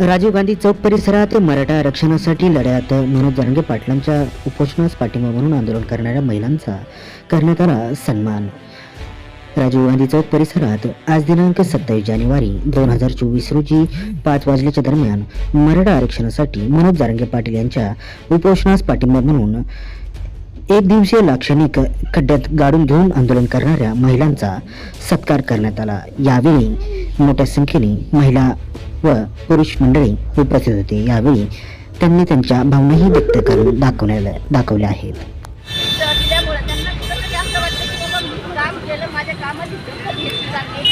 राजीव गांधी चौक परिसरात मराठा आरक्षणासाठी लढ्यात मनोज जरांगे पाटलांच्या उपोषणास पाठिंबा म्हणून आंदोलन करणाऱ्या महिलांचा करण्यात आला सन्मान. राजीव गांधी चौक परिसरात आज दिनांक सत्तावीस जानेवारी दोन हजार चोवीस रोजी पाच वाजल्याच्या दरम्यान मराठा आरक्षणासाठी मनोज जारंगे पाटील यांच्या उपोषणास पाठिंबा म्हणून एक दिवसीय लाक्षणिक खड्ड्यात गाडून घेऊन आंदोलन करणाऱ्या महिलांचा सत्कार करण्यात आला. यावेळी मोठ्या संख्येने महिला व पुरुष मंडळी उपस्थित होते. यावेळी त्यांनी त्यांच्या भावनाही व्यक्त करून दाखवल्या दाखवल्या आहेत. माझ्या कामाची दखल घेतली जाते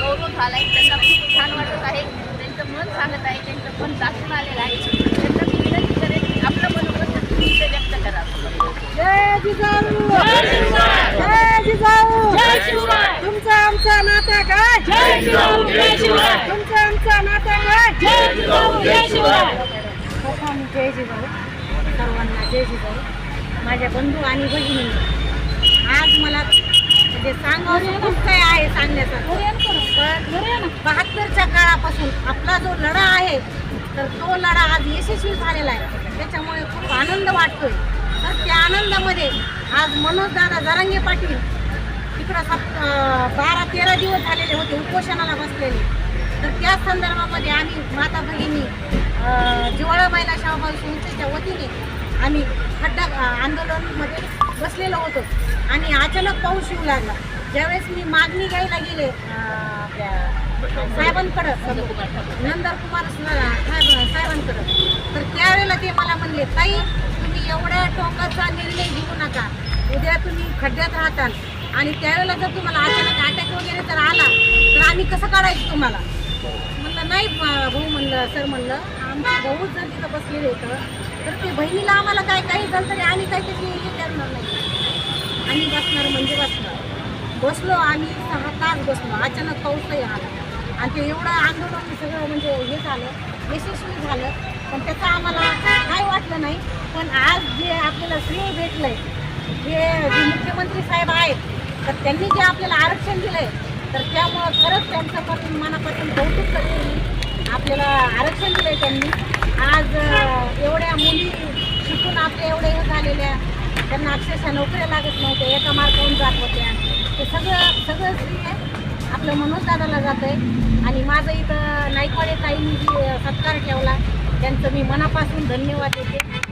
गौरव झाला आहे त्यांना खूप छान वाटत आहे त्यांचं मन सांगत आहे त्यांचं मन दाखवून आलेलं आहे त्यांना मी विनंती करेन की आपलं मनोगत तुम्ही इथे व्यक्त करा जय जिजाऊ जय जिजाऊ तुमचं आमचं नातं काय? तुमचं आमचं नातं काय? जय जिजाऊ सर्वांना जय जिजाऊ माझ्या बंधू आणि भगिनी. आज मला म्हणजे सांगावं खूप काय आहे सांगण्याचं बहात्तरच्या काळापासून आपला जो लढा आहे तर तो लढा आज यशस्वी झालेला आहे. त्याच्यामुळे खूप आनंद वाटतोय. तर त्या आनंदामध्ये आज मनोज दादा जरांगे पाटील तिकडं सात बारा तेरा दिवस झालेले होते उपोषणाला बसलेले. तर त्या संदर्भामध्ये आम्ही माता भगिनी जिवाळा महिला शाहबाई संस्थेच्या वतीने आम्ही खड्डा आंदोलनमध्ये बसलेलो होतो. आणि अचानक पाऊस येऊ लागला. ज्यावेळेस मी मागणी घ्यायला गेले साहेबांकडं नंदर कुमार साहेब साहेबांकडं तर त्यावेळेला ते मला म्हणले ताई तुम्ही एवढ्या टोकाचा निर्णय घेऊ नका. उद्या तुम्ही खड्ड्यात राहताल. आणि त्यावेळेला जर तुम्हाला अचानक अटॅक वगैरे जर आला तर आम्ही कसं काढायचं तुम्हाला? म्हणलं नाही भाऊ म्हणलं सर म्हणलं आमचे भाऊच जर तिथं बसलेलं होतं तर ते बहिणीला आम्हाला काय काही झालं तरी आम्ही काही त्याची हे करणार नाही. आम्ही बसणार म्हणजे बसणार. बसलो आम्ही सहा तास बसलो. अचानक पाऊसही आला. आणि ते एवढं आंदोलन सगळं म्हणजे हे झालं यशस्वी झालं. पण त्याचं आम्हाला काय वाटलं नाही पण आज जे आपल्याला श्रेय आहे हे जे मुख्यमंत्री साहेब आहेत तर त्यांनी जे आपल्याला आरक्षण दिलंय तर त्यामुळं खरंच त्यांचं पण मनापासून कौतुक करते मी. आपल्याला आरक्षण दिलंय त्यांनी. आज एवढ्या मुली शिकून आपल्या एवढ्या हे झालेल्या त्यांना अक्षरशः नोकऱ्या लागत नव्हत्या एका मार्गावरून जात होत्या. ते सगळं सगळं श्रेय आपलं मनोज दादाला आहे आणि माझं इथं नाईकवाडे ताईंनी जी सत्कार ठेवला. त्यांचं मी मनापासून धन्यवाद देते.